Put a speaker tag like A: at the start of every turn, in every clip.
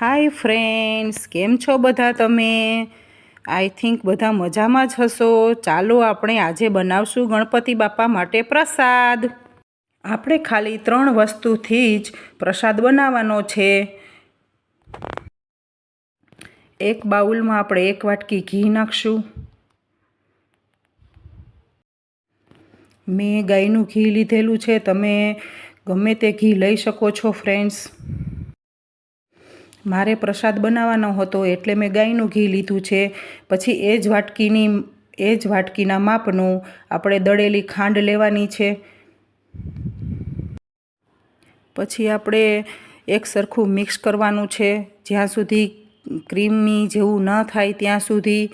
A: Hi friends કેમ છો બધા તમે? આઈ થિંક બધા મજામાં જ હશો. ચાલો આપણે આજે બનાવશું ગણપતિ બાપા માટે પ્રસાદ. આપણે ખાલી ત્રણ વસ્તુથી જ પ્રસાદ બનાવવાનો છે. એક બાઉલમાં આપણે એક વાટકી ઘી નાખશું. મેં ગાયનું ઘી લીધેલું છે. તમે ગમે તે ઘી લઈ શકો છો ફ્રેન્ડ્સ મારે પ્રસાદ બનાવવાનો હતો એટલે મેં ગાયનું ઘી લીધું છે. પછી એ જ વાટકીની, એ જ વાટકીના માપનું આપણે દળેલી ખાંડ લેવાની છે. પછી આપણે એક સરખું મિક્સ કરવાનું છે. જ્યાં સુધી ક્રીમની જેવું ન થાય ત્યાં સુધી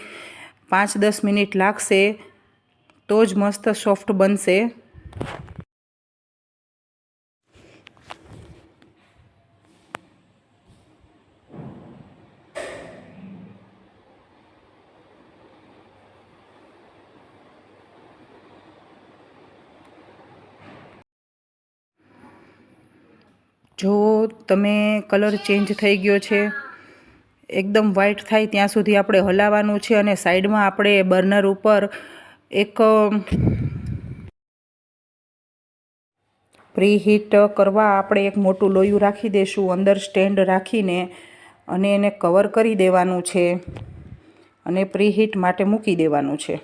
A: પાંચ દસ મિનિટ લાગશે તો જ મસ્ત સોફ્ટ બનશે. જો તમે કલર ચેન્જ થઈ ગયો છે, એકદમ વ્હાઈટ થાય ત્યાં સુધી આપણે હલાવવાનું છે અને સાઈડમાં આપણે બર્નર ઉપર એક પ્રીહીટ કરવા આપણે એક મોટું લોયું રાખી દઈશું અંદર સ્ટેન્ડ રાખીને અને એને કવર કરી દેવાનું છે અને પ્રીહીટ માટે મૂકી દેવાનું છે.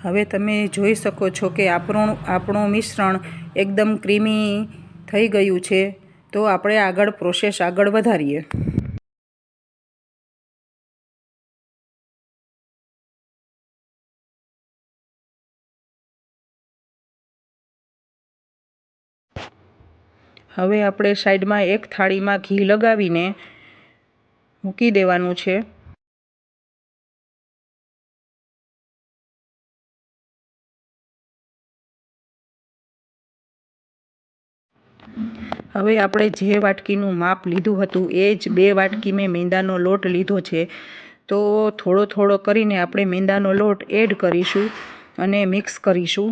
A: હવે તમે જોઈ શકો છો કે આપણું આપણું મિશ્રણ એકદમ ક્રીમી થઈ ગયું છે. તો આપણે આગળ પ્રોસેસ આગળ વધારીએ. હવે આપણે સાઈડમાં એક થાળીમાં ઘી લગાવીને મૂકી દેવાનું છે. હવે આપણે જે વાટકીનું માપ લીધું હતું એ જ બે વાટકી મેં મેંદાનો લોટ લીધો છે. તો થોડો થોડો કરીને આપણે મેંદાનો લોટ એડ કરીશું અને મિક્સ કરીશું.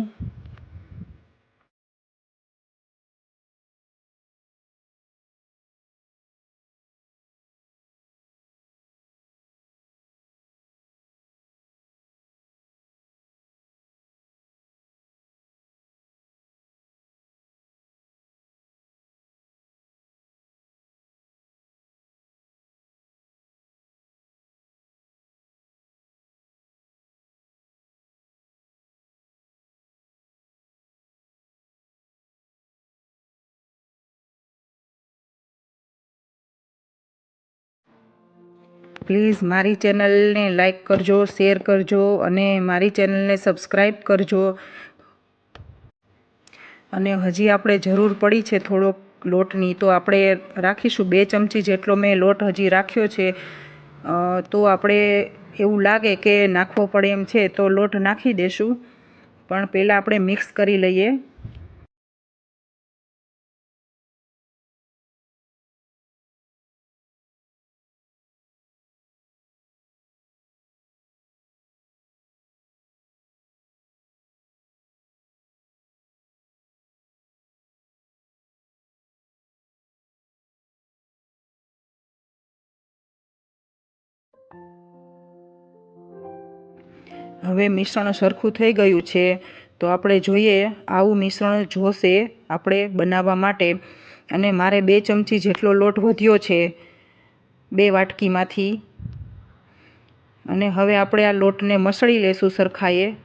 A: પ્લીઝ મારી ચેનલને લાઇક કરજો શેર કરજો અને મારી ચેનલને સબસ્ક્રાઈબ કરજો. અને હજી આપણે જરૂર પડી છે થોડોક લોટની, તો આપણે રાખીશું બે ચમચી જેટલો મેં લોટ હજી રાખ્યો છે. તો આપણે એવું લાગે કે નાખવો પડે એમ છે, તો લોટ નાખી દેશું. પણ પહેલાં આપણે મિક્સ કરી લઈએ. હવે મિશ્રણ સરખું થઈ ગયું છે, તો આપણે જોઈએ આવું મિશ્રણ જોશે આપણે બનાવવા માટે. અને મારે બે ચમચી જેટલો લોટ વધ્યો છે, બે વાટકીમાંથી. અને હવે આપણે આ લોટને મસળી લેશું સરખાએ.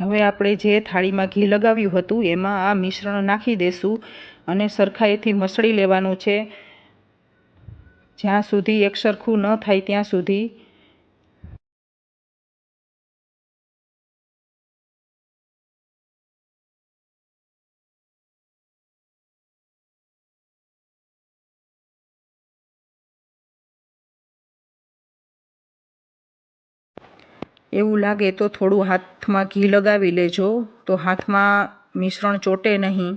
A: હવે આપણે જે થાળીમાં ઘી લગાવ્યું હતું, એમાં આ મિશ્રણ નાખી દઈશું અને સરખાઈથી મસળી લેવાનું છે. જ્યાં સુધી એકસરખું ન થાય ત્યાં સુધી એવું લાગે તો થોડું હાથમાં ઘી લગાવી લેજો, તો હાથમાં મિશ્રણ ચોટે નહીં.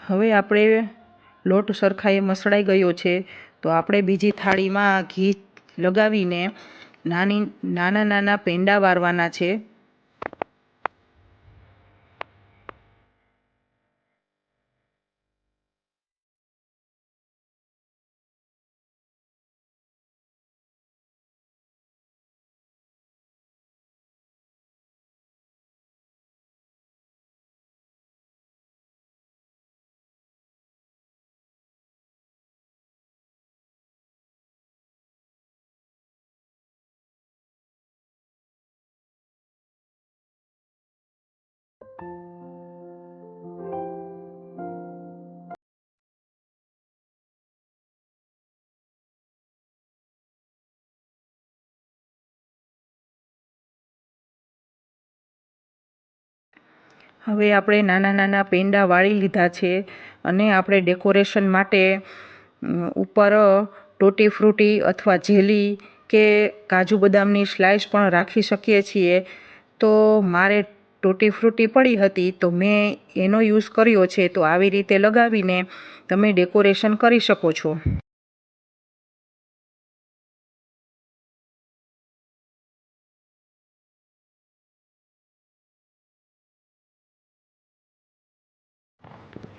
A: હવે આપણે લોટ સરખા એ મસળાઈ ગયો છે, તો આપણે બીજી થાળીમાં ઘી લગાવીને નાની નાના નાના પેંડા વારવાના છે. હવે આપણે નાના નાના પેંડા વાળી લીધા છે અને આપણે ડેકોરેશન માટે ઉપર ટોટી ફ્રૂટી અથવા જેલી કે કાજુ બદામની સ્લાઈસ પણ રાખી શકીએ છીએ. તો મારે ટૂટી ફ્રૂટી પડી હતી, તો મેં એનો યુઝ કર્યો છે, તો આવી રીતે લગાવીને તમે ડેકોરેશન કરી શકો છો.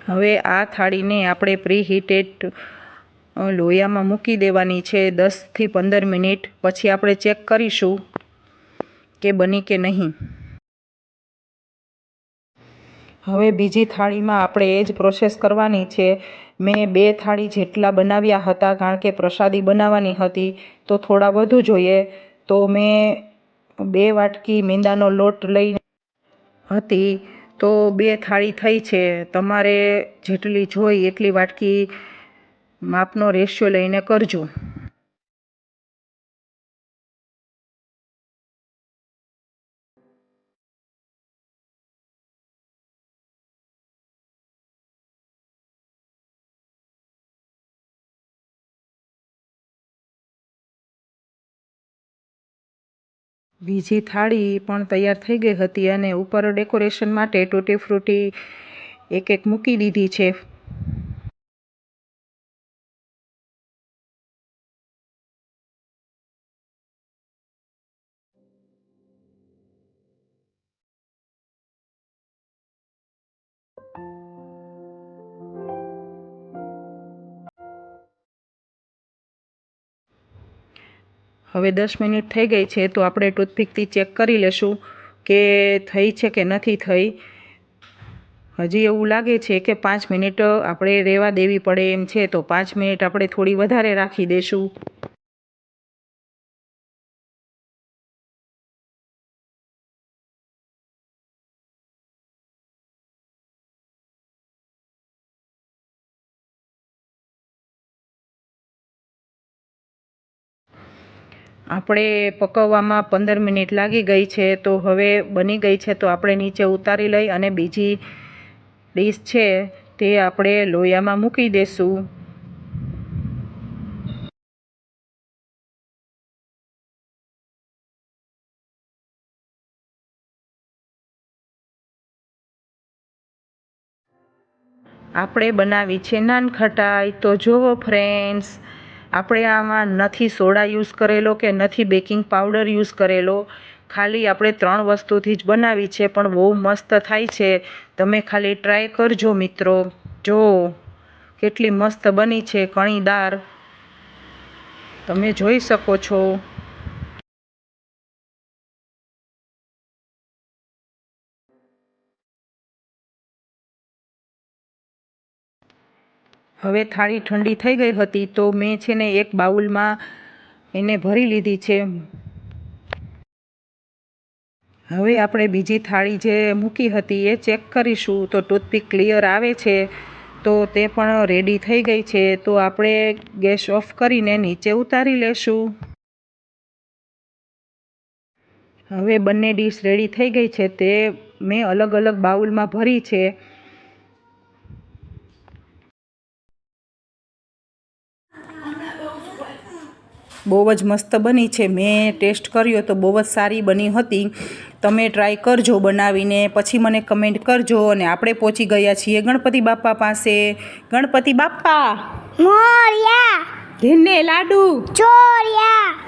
A: હવે આ થાળીને આપણે પ્રી હીટેડ લોયામાં મૂકી દેવાની છે, દસથી પંદર મિનિટ. પછી આપણે ચેક કરીશું કે બની કે નહીં. હવે બીજી થાળીમાં આપણે એ જ પ્રોસેસ કરવાની છે. મેં બે થાળી જેટલા બનાવ્યા હતા, કારણ કે પ્રસાદી બનાવવાની હતી, તો થોડા વધુ જોઈએ. તો મેં બે વાટકી મેંદાનો લોટ લઈ હતી, તો બે થાળી થઈ છે. તમારે જેટલી જોઈ એટલી વાટકી માપનો રેશિયો લઈને કરજો. બીજી થાળી પણ તૈયાર થઈ ગઈ હતી અને ઉપર ડેકોરેશન માટે તૂટી ફ્રૂટી એક એક મૂકી દીધી છે. હવે દસ મિનિટ થઈ ગઈ છે તો આપણે ટૂથપીકથી ચેક કરી લેશું કે થઈ છે કે નથી થઈ. હજી એવું લાગે છે કે પાંચ મિનિટ આપણે રહેવા દેવી પડે એમ છે તો પાંચ મિનિટ આપણે થોડી વધારે રાખી દઈશું આપણે પકવવામાં પંદર મિનિટ લાગી ગઈ છે, તો હવે બની ગઈ છે, તો આપણે નીચે ઉતારી લઈ અને બીજી ડીશ છે તે આપણે લોયામાં મૂકી દઈશું આપણે બનાવી છે નાનખટાઈ, તો જુઓ ફ્રેન્ડ્સ આપણે આમાં નથી સોડા યુઝ કરેલો કે નથી બેકિંગ પાવડર યુઝ કરેલો. ખાલી આપણે ત્રણ વસ્તુથી જ બનાવી છે, પણ બહુ મસ્ત થાય છે. તમે ખાલી ટ્રાય કરજો મિત્રો. જો, કેટલી મસ્ત બની છે કણીદાર. તમે જોઈ શકો છો. હવે થાળી ઠંડી થઈ ગઈ હતી તો મેં છે ને એક બાઉલમાં એને ભરી લીધી છે. હવે આપણે બીજી થાળી જે મૂકી હતી એ ચેક કરીશું. તો ટૂથપીક ક્લિયર આવે છે તો તે પણ રેડી થઈ ગઈ છે. તો આપણે ગેસ ઓફ કરીને નીચે ઉતારી લેશું. હવે બંને ડીશ રેડી થઈ ગઈ છે તે મેં અલગ અલગ બાઉલમાં ભરી છે. બહુ જ મસ્ત બની છે. મેં ટેસ્ટ કર્યો તો બહુ જ સારી બની હતી. તમે ટ્રાય કરજો બનાવીને પછી મને કમેન્ટ કરજો અને આપણે પહોંચી ગયા છીએ ગણપતિ બાપા પાસે. ગણપતિ બાપા!
B: મોરિયા!
A: ઘેને લાડુ!
B: ચોરિયા!